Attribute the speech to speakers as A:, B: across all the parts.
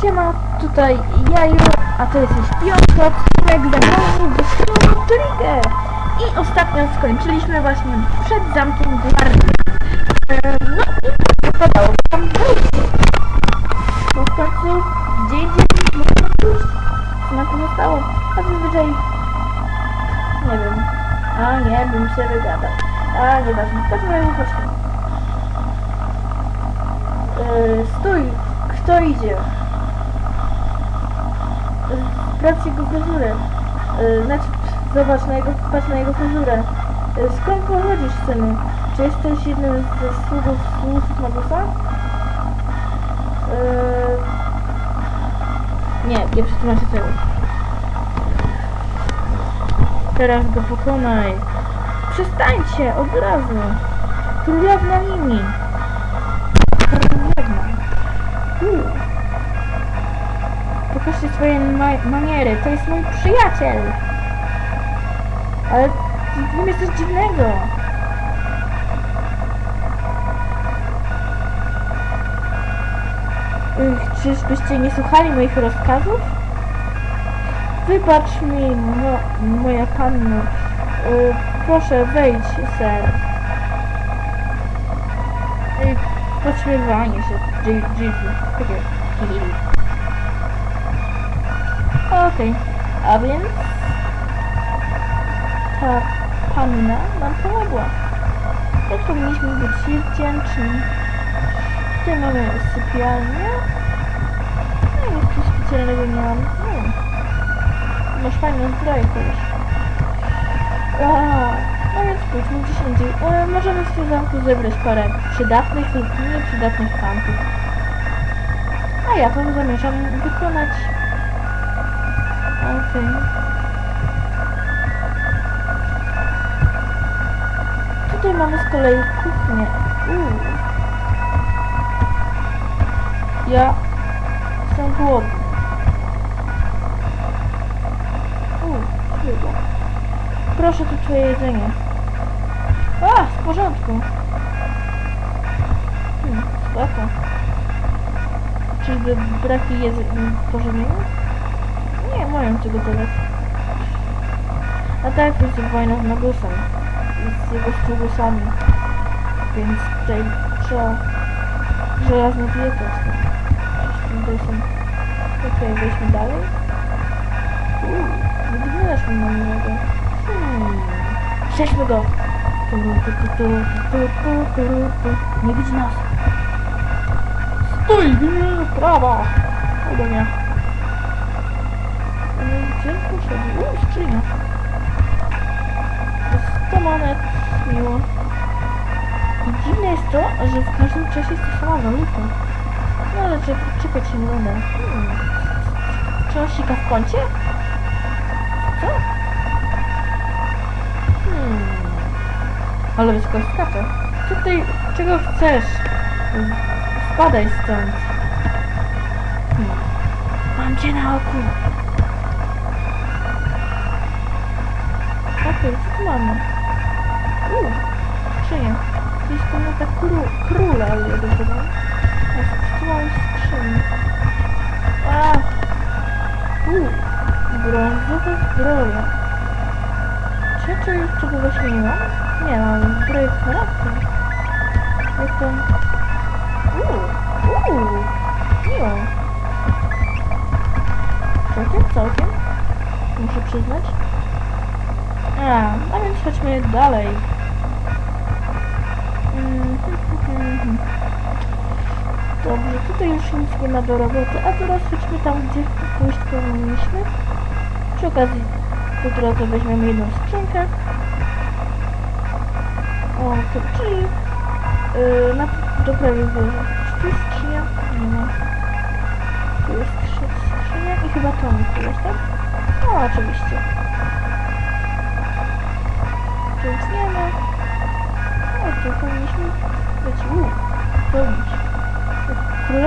A: Siema, tutaj Jaju, a to jest już piąty odcinek zagrania do Chrono Trigger. I ostatnio skończyliśmy właśnie przed zamkiem Guardian. E, No i wypadało tam wyjść. Bo w końcu gdzie indziej można pójść. Co na to zostało? A zazwyczaj... Nie wiem. A nie, bym się wygadał. A nieważne, w każdym razie chodźmy. E, stój! Kto idzie? Sprawdź jego fryzurę. E, Znaczy, zobacz na jego, patrz na jego fryzurę. E, Skąd pochodzisz, synu? Czy jesteś jednym ze sługów sługów Magusa? E, Nie, nie przetłumaczę tego. Teraz go pokonaj. Przestańcie, od razu. Królewna nimi. Królewna. Swoje ma maniery, to jest mój przyjaciel. Ale w nim jest coś dziwnego. Ych, Czyżbyście nie słuchali moich rozkazów? Wybacz mi, mo moja panno. Proszę, wejdź, ser. Y, Podśmiewanie się, Jezu. Okej, a więc ta panna nam pomogła. Tak powinniśmy być jej wdzięczni. Tutaj mamy sypialnię. No nic tu specjalnego nie mam. Hmm. Masz fajną zbroję koleś. A, no więc pójdźmy gdzieś indziej. E, możemy w tym zamku zebrać parę przydatnych lub nieprzydatnych kampów. A ja to zamierzam wykonać. Okej. Tutaj mamy z kolei kuchnię. Uuu. Ja jestem głodny. Uuu. Proszę tu twoje jedzenie. A, w porządku. Hmm, spoko. Czyżby braki jedzenia pożywienia? Nie, mają czego dodać. A tak jest wojna z Magusem. I z jego sługusami. Więc tutaj trzeba żelazne Tutaj są... Okej, wejdźmy dalej. Uuu, nie wyglądasz mi na miłego. Hmm. Przejdźmy go! Nie widzi nas. Stój! Prawa! Albo nie. Gdzie poszedł? Uuu, skrzynia. To 100 monet. Miło. I dziwne jest to, że w każdym czasie jest ta sama waluta. No ale czek czekać się nie będę. Hmm. Czy on sika w kącie? Co? Hmm. Ale wysoko skacze. Co ty, czego chcesz? Spadaj stąd. Hmm. Mam cię na oku. Okej, co tu mamy? Uuu, skrzynia. To jest komnata kró króla, ale ja dobrze mam. A mamy! Uuu, brązowa zbroja. Czy ja czegoś czegoś nie mam? Nie mam, zbroję charakter. To... Uuu, uuu, miło. Całkiem, całkiem. Muszę przyznać. A, a więc chodźmy dalej. Dobrze, tutaj już nic nie ma do roboty, a teraz chodźmy tam, gdzie pójść powinniśmy. Przy okazji po drodze weźmiemy jedną skrzynkę. O, to czyli yy, na do prawej górze. Czy tu jest skrzynia? Nie ma. Tu jest skrzy- skrzynia i chyba to mi jest, tak? O, oczywiście.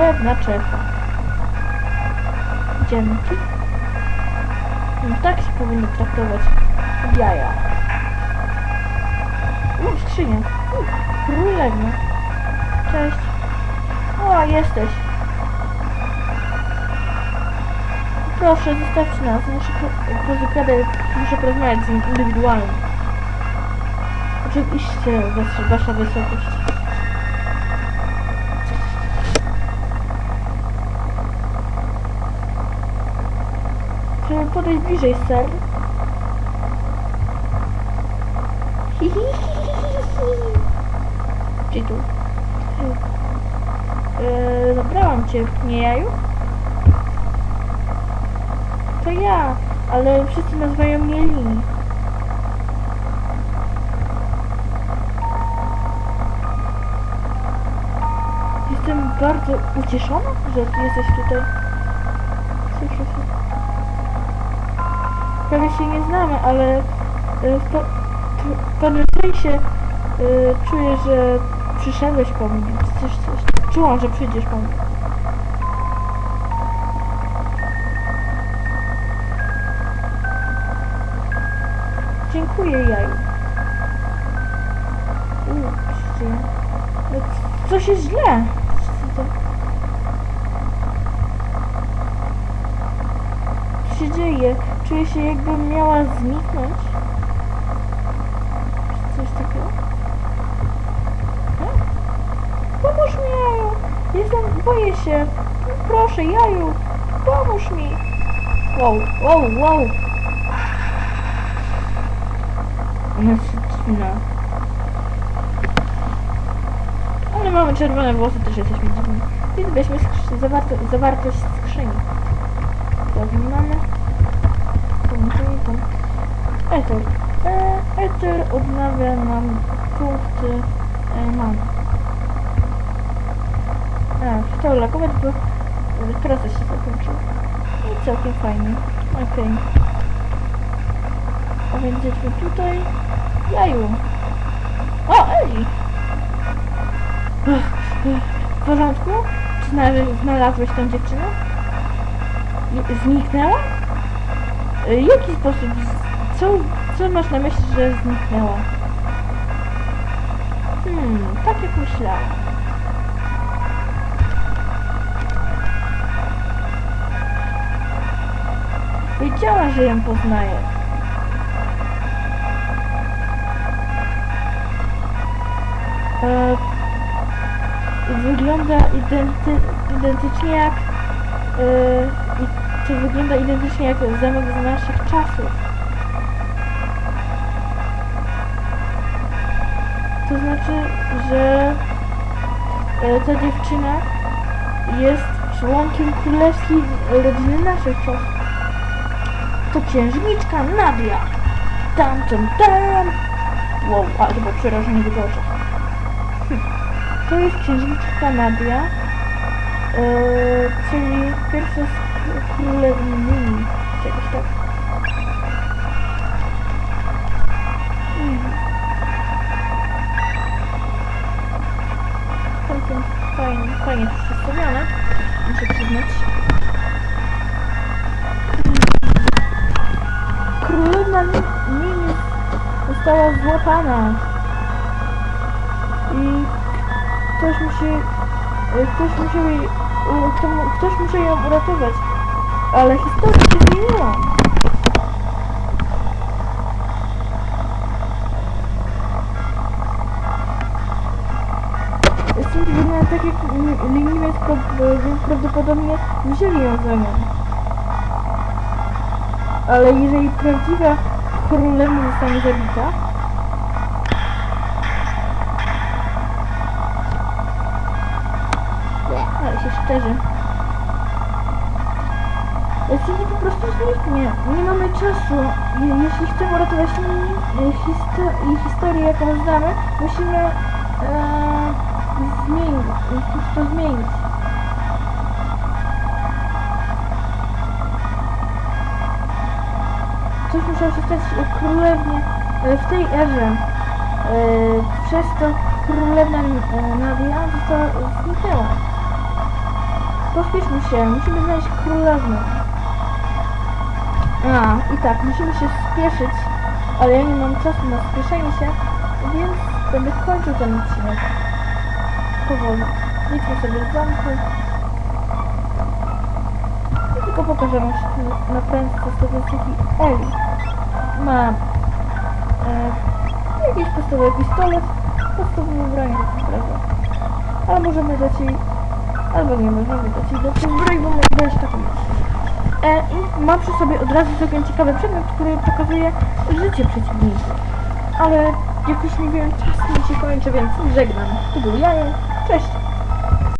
A: Królewna Czecha. Dzięki. No tak się powinno traktować jaja. Uuu, skrzynia. Uuu, królewna. Cześć. O, jesteś. Proszę, zostawcie nas. Muszę po- pozykradę, muszę porozmawiać z nim indywidualnie. Oczywiście, wasza wysokość. Podejść bliżej, ser. Gdzie tu? Eee, zabrałam cię, nie jaju? To ja, ale wszyscy nazywają mnie Lini. Jestem bardzo ucieszona, że jesteś tutaj. Cieszę się. Prawie się nie znamy, ale w, pe- w pewnym sensie e, czuję, że przyszedłeś po mnie. Coś, coś. Czułam, że przyjdziesz po mnie. Dziękuję, Jaju. Ups, no, coś jest źle. Co to- Dzieje? Czuję się jakbym miała zniknąć. Czy Coś takiego? Hmm? Pomóż mi, Jaju! Jestem, boję się. Proszę, Jaju, pomóż mi. Wow, wow, wow. Ona się dziwna. Ale mamy czerwone włosy, też jesteśmy dziwni. Więc weźmy skrzy- zawarto, zawartość skrzyni. Tak, mamy. Tam, tam, tam. Eter. E, Eter odnawia nam punkty e, mamy. A, to lakować, bo e, proces się zakończył. I całkiem fajnie. Okej. A więc jedźmy tutaj. Jaju. O, Eli! W porządku? Czy znalazłeś, tą dziewczynę? Zniknęła? Y, Jaki sposób? Co, co masz na myśli, że zniknęła? Hmm, tak jak myślałam. Wiedziała, że ją poznaję. E, wygląda identy, identycznie jak e, to wygląda identycznie jak zamek z naszych czasów. To znaczy, że e, ta dziewczyna jest członkiem królewskiej rodziny naszych czasów. To księżniczka Nadia. Tam, tam, tam. Wow, było przerażenie w oczach. To jest księżniczka Nadia, yy, czyli pierwsza z królewnymi, czegoś tak. Mm. Całkiem fajnie, fajnie to przedstawione, muszę przyznać. Królewna Nini została złapana i ktoś musi, e, ktoś musiał jej, ktoś musiał ją uratować, ale historia się zmieniła. Stąd wygląda tak jak li- linii, więc pra- więc prawdopodobnie wzięli ją za nią. Ale jeżeli prawdziwa królewna zostanie zabita, ale się szczerze. Cindy po prostu zniknie. Nie mamy czasu. Je- Jeśli chcemy uratować i historię, jaką znamy, musimy e, zmienić, to zmienić. Coś musiało się stać królewnie e, w tej erze. E, przez to królewna e, Nadia została zniknęła. Pospieszmy się, musimy znaleźć królewnę. A, i tak, musimy się spieszyć, ale ja nie mam czasu na spieszenie się, więc będę kończył ten odcinek. Powoli. Idźmy sobie z zamku. I tylko pokażę wam na prędce statystyki Eli. Ma e, jakiś podstawowy pistolet, podstawowe broń do impreza. Ale możemy dać jej, albo nie możemy dać jej do tej zbroi, bo my też taką ma. E, I ma przy sobie od razu całkiem ciekawy przedmiot, który pokazuje życie przeciwników. Ale jak już mówiłem, czas mi się kończy, więc żegnam. Tu był Jajen. Cześć!